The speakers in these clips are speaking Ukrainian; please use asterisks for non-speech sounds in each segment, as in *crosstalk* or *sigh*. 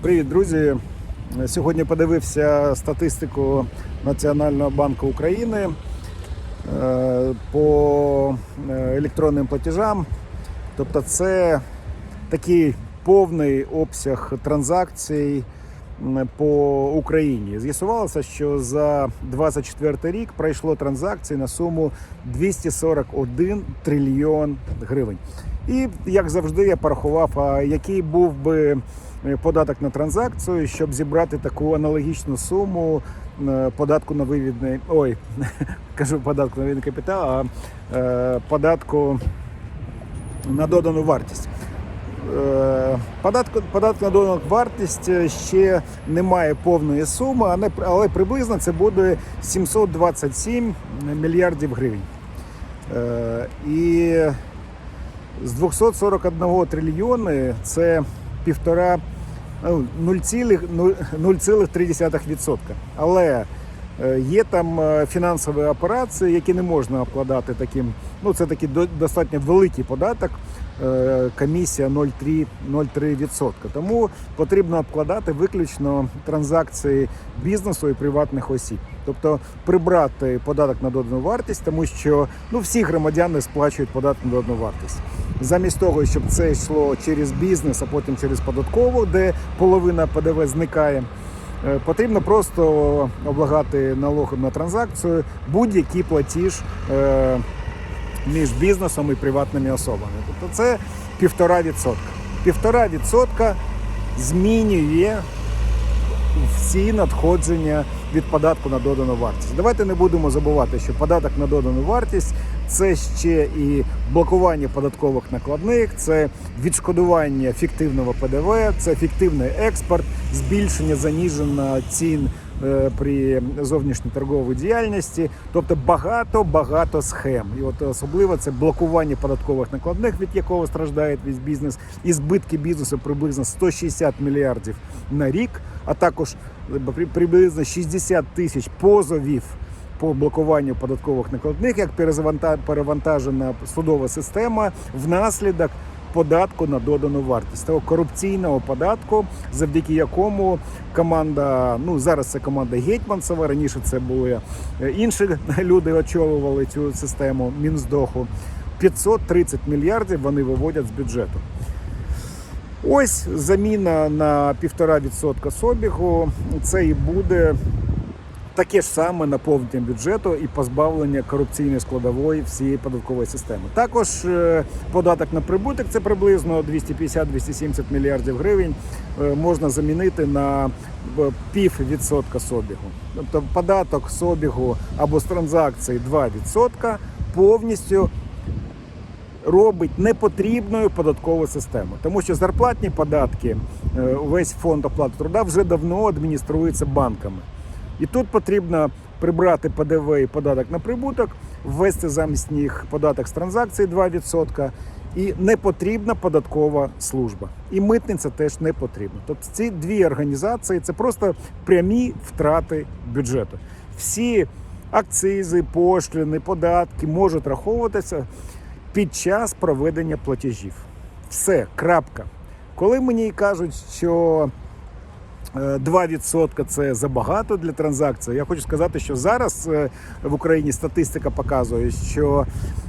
Привіт, друзі! Сьогодні подивився статистику Національного банку України е, по е, електронним платежам. Тобто, це такий повний обсяг транзакцій по Україні. З'ясувалося, що за 24 рік пройшло транзакцій на суму 241 трильйон гривень. І як завжди, я порахував, а який був би е, податок на транзакцію, щоб зібрати таку аналогічну суму е, податку на вивідний, ой, *laughs* кажу податку на вивідний капітал, а е, податку на додану вартість. Е, Податку, податок на додану вартість е, ще немає повної суми, але, але приблизно це буде 727 мільярдів гривень. Е, І з 241 трильйони це півтора ну, 0,3%. Але е, є там фінансові операції, які не можна обкладати таким. Ну це такий до- достатньо великий податок. Е, Комісія 0,3%. 0,3%. Тому потрібно обкладати виключно транзакції бізнесу і приватних осіб. Тобто прибрати податок на додану вартість, тому що ну, всі громадяни сплачують податок на додану вартість. Замість того, щоб це йшло через бізнес, а потім через податкову, де половина ПДВ зникає. Е, Потрібно просто облагати налогом на транзакцію будь-який платіж е, між бізнесом і приватними особами. Тобто це півтора відсотка. Півтора відсотка змінює всі надходження від податку на додану вартість. Давайте не будемо забувати, що податок на додану вартість це ще і блокування податкових накладних, це відшкодування фіктивного ПДВ, це фіктивний експорт, збільшення заніження цін при зовнішній торговій діяльності, тобто багато багато схем. І от особливо це блокування податкових накладних, від якого страждає весь бізнес, і збитки бізнесу приблизно 160 мільярдів на рік, а також приблизно 60 тисяч позовів по блокуванню податкових накладних, як перевантажена судова система внаслідок податку на додану вартість того корупційного податку, завдяки якому команда, ну зараз це команда Гетьманцева, раніше це були е, інші *laughs* люди, очолювали цю систему Мінздоху. 530 мільярдів вони виводять з бюджету. Ось заміна на 1,5% собігу. Це і буде таке ж саме наповнення бюджету і позбавлення корупційної складової всієї податкової системи. Також е, податок на прибуток це приблизно 250-270 мільярдів гривень. е, Можна замінити на е, пів відсотка собігу. Тобто податок з обігу або з транзакцій 2% повністю робить непотрібною податкову систему, тому що зарплатні податки, увесь фонд оплати труда вже давно адмініструється банками. І тут потрібно прибрати ПДВ і податок на прибуток, ввести замість них податок з транзакцій 2%. І не потрібна податкова служба. І митниця теж не потрібна. Тобто ці дві організації це просто прямі втрати бюджету. Всі акцизи, пошліни, податки можуть раховуватися під час проведення платежів. Все, крапка. Коли мені кажуть, що 2% це забагато для транзакцій. Я хочу сказати, що зараз е, в Україні статистика показує, що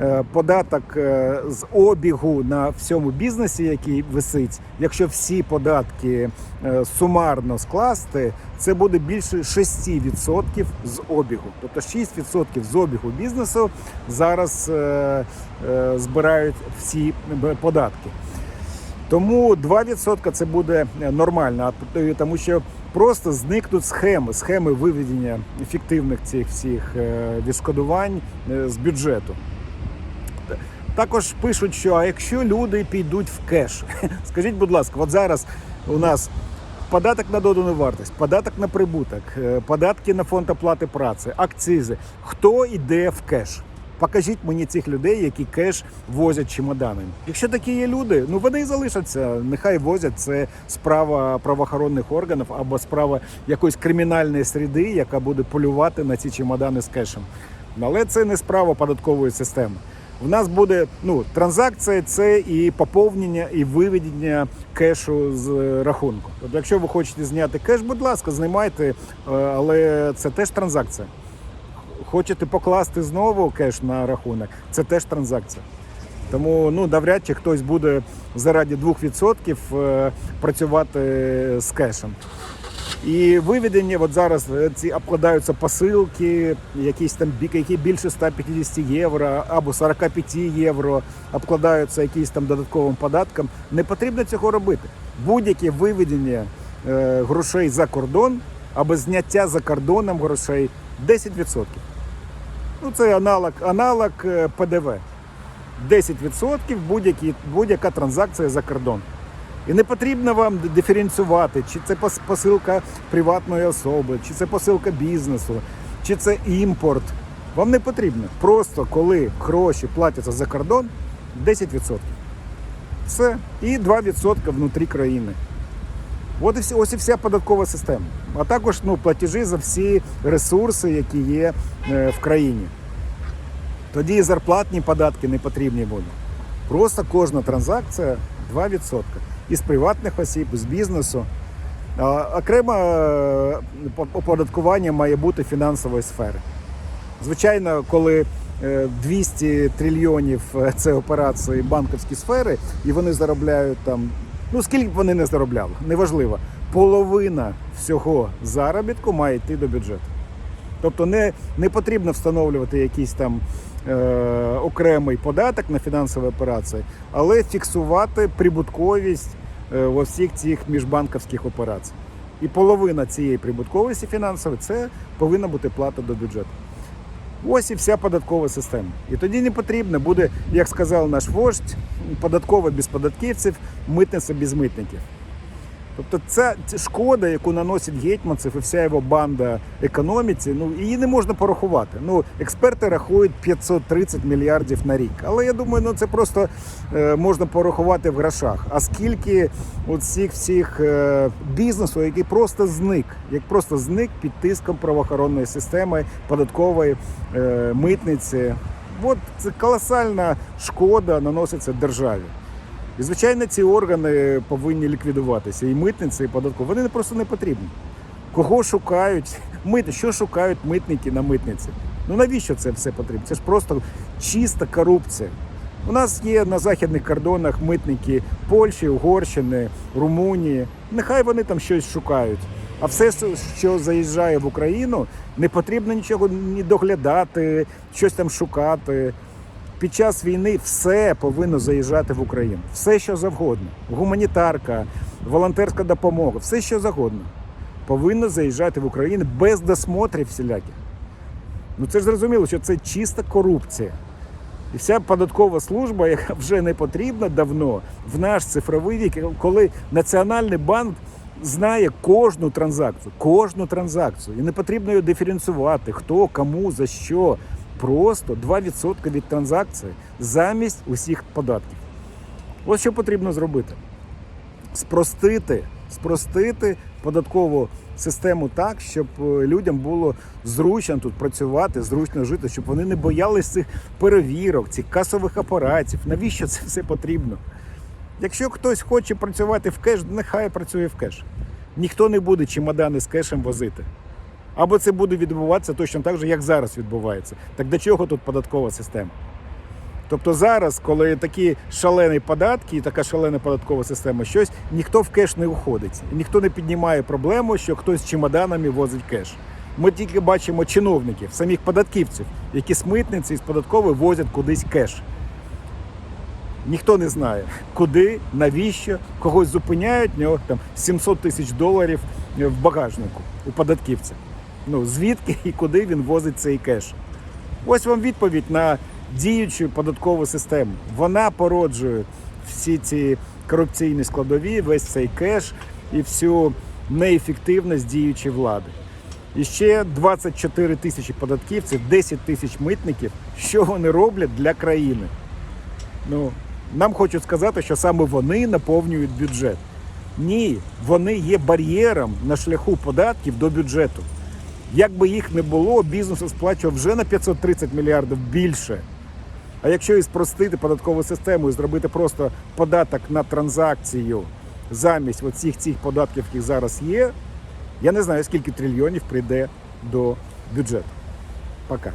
е, податок е, з обігу на всьому бізнесі, який висить, якщо всі податки е, сумарно скласти, це буде більше 6% з обігу. Тобто 6% з обігу бізнесу зараз е, е, збирають всі е, податки. Тому 2% це буде нормально, а т- тому що просто зникнуть схеми, схеми виведення ефективних цих всіх е, відшкодувань е, з бюджету. Також пишуть, що а якщо люди підуть в кеш, *laughs* скажіть, будь ласка, от зараз у нас податок на додану вартість, податок на прибуток, е, податки на фонд оплати праці, акцизи. Хто йде в кеш? Покажіть мені цих людей, які кеш возять чемоданами. Якщо такі є люди, ну вони і залишаться. Нехай возять це справа правоохоронних органів або справа якоїсь кримінальної середи, яка буде полювати на ці чемодани з кешем. Але це не справа податкової системи. В нас буде ну, транзакція це і поповнення, і виведення кешу з рахунку. Тобто, якщо ви хочете зняти кеш, будь ласка, знімайте, е, але це теж транзакція. Хочете покласти знову кеш на рахунок, це теж транзакція. Тому ну, навряд чи хтось буде заради 2% е, працювати з кешем. І виведення, от зараз е, ці обкладаються посилки, якісь там які більше 150 євро або 45 євро, обкладаються якимось там додатковим податком. Не потрібно цього робити. Будь-яке виведення е, грошей за кордон або зняття за кордоном грошей 10%. Ну, це аналог, аналог е, ПДВ. 10% будь-які, будь-яка транзакція за кордон. І не потрібно вам диференціювати, чи це посилка приватної особи, чи це посилка бізнесу, чи це імпорт. Вам не потрібно. Просто коли гроші платяться за кордон, 10%. Все. І 2% внутрі країни. От і всі, ось і вся податкова система. А також ну, платежі за всі ресурси, які є е, в країні. Тоді і зарплатні податки не потрібні будуть. Просто кожна транзакція 2%. Із приватних осіб, з бізнесу. А окреме е, оподаткування має бути фінансової сфери. Звичайно, коли е, 200 трильйонів е, це операції банківські сфери, і вони заробляють там, ну скільки б вони не заробляли, неважливо. Половина всього заробітку має йти до бюджету. Тобто не, не потрібно встановлювати якийсь там е, окремий податок на фінансові операції, але фіксувати прибутковість е, во всіх цих міжбанківських операцій. І половина цієї прибутковості фінансової це повинна бути плата до бюджету. Ось і вся податкова система. І тоді не потрібно буде, як сказав наш вождь, податкова без податківців, митниця без митників. Тобто це шкода, яку наносить гетьманцев і вся його банда економіці, ну її не можна порахувати. Ну, експерти рахують 530 мільярдів на рік. Але я думаю, ну це просто е, можна порахувати в грошах. А скільки от всіх всіх е, бізнесу, який просто зник, як просто зник під тиском правоохоронної системи, податкової е, митниці. От це колосальна шкода наноситься державі. І, звичайно, ці органи повинні ліквідуватися. І митниці, і податкові. Вони просто не потрібні. Кого шукають? *laughs* Мити, що шукають митники на митниці? Ну навіщо це все потрібно? Це ж просто чиста корупція. У нас є на західних кордонах митники Польщі, Угорщини, Румунії. Нехай вони там щось шукають. А все, що заїжджає в Україну, не потрібно нічого ні доглядати, щось там шукати. Під час війни все повинно заїжджати в Україну. Все, що завгодно. Гуманітарка, волонтерська допомога, все, що завгодно. Повинно заїжджати в Україну без досмотрів всіляких. Ну це ж зрозуміло, що це чиста корупція. І вся податкова служба, яка вже не потрібна давно в наш цифровий вік, коли Національний банк знає кожну транзакцію, кожну транзакцію. І не потрібно її диференціювати, хто, кому, за що. Просто 2% від транзакції замість усіх податків. Ось що потрібно зробити: спростити, спростити податкову систему так, щоб е, людям було зручно тут працювати, зручно жити, щоб вони не боялись цих перевірок, цих касових апаратів. Навіщо це все потрібно? Якщо хтось хоче працювати в кеш, нехай працює в кеш. Ніхто не буде чемодани з кешем возити. Або це буде відбуватися точно так же, як зараз відбувається. Так до чого тут податкова система? Тобто зараз, коли такі шалені податки і така шалена податкова система, щось ніхто в кеш не уходить. Ніхто не піднімає проблему, що хтось з чемоданами возить кеш. Ми тільки бачимо чиновників, самих податківців, які з митниці і з податкової возять кудись кеш. Ніхто не знає, куди, навіщо, когось зупиняють, в нього там 700 тисяч доларів в багажнику у податківця. Ну, звідки і куди він возить цей кеш? Ось вам відповідь на діючу податкову систему. Вона породжує всі ці корупційні складові, весь цей кеш і всю неефективність діючої влади. І ще 24 тисячі податківців, 10 тисяч митників. Що вони роблять для країни? Ну, нам хочуть сказати, що саме вони наповнюють бюджет. Ні, вони є бар'єром на шляху податків до бюджету. Як би їх не було, бізнес сплачував вже на 530 мільярдів більше. А якщо і спростити податкову систему і зробити просто податок на транзакцію замість оцих цих податків, які зараз є, я не знаю, скільки трильйонів прийде до бюджету. Пока.